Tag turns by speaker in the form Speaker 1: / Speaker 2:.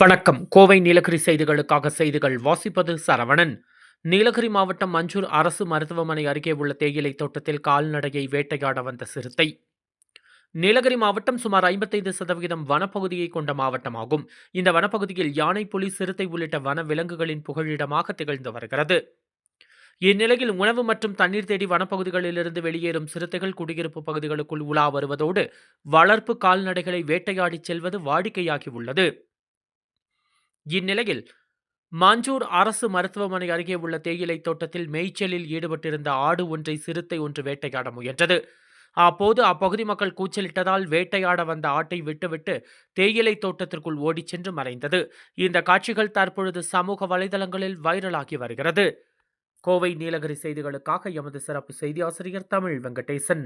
Speaker 1: வணக்கம். கோவை நீலகிரி செய்திகளுக்காக செய்திகள். வாசிப்பது சரவணன். நீலகிரி மாவட்டம் மஞ்சூர் அரசு மருத்துவமனை அருகே உள்ள தேயிலை தோட்டத்தில் கால்நடையை வேட்டையாட வந்த சிறுத்தை. நீலகிரி மாவட்டம் சுமார் ஐம்பத்தைந்து சதவீதம் வனப்பகுதியை கொண்ட மாவட்டமாகும். இந்த வனப்பகுதியில் யானை புலி சிறுத்தை உள்ளிட்ட வன விலங்குகளின் புகழிடமாக திகழ்ந்து வருகிறது. இந்நிலையில் உணவு மற்றும் தண்ணீர் தேடி வனப்பகுதிகளிலிருந்து வெளியேறும் சிறுத்தைகள் குடியிருப்பு பகுதிகளுக்குள் உலா வருவதோடு வளர்ப்பு கால்நடைகளை வேட்டையாடிச் செல்வது வாடிக்கையாகி உள்ளது. இந்நிலையில் மாஞ்சூர் அரசு மருத்துவமனை அருகே உள்ள தேயிலை தோட்டத்தில் மேய்ச்சலில் ஈடுபட்டிருந்த ஆடு ஒன்றை சிறுத்தை ஒன்று வேட்டையாட முயன்றது. அப்போது அப்பகுதி மக்கள் கூச்சலிட்டதால் வேட்டையாட வந்த ஆட்டை விட்டுவிட்டு தேயிலை தோட்டத்திற்குள் ஓடிச் சென்று மறைந்தது. இந்த காட்சிகள் தற்பொழுது சமூக வலைதளங்களில் வைரலாகி வருகிறது. கோவை நீலகிரி செய்திகளுக்காக எமது சிறப்பு செய்தி ஆசிரியர் தமிழ் வெங்கடேசன்.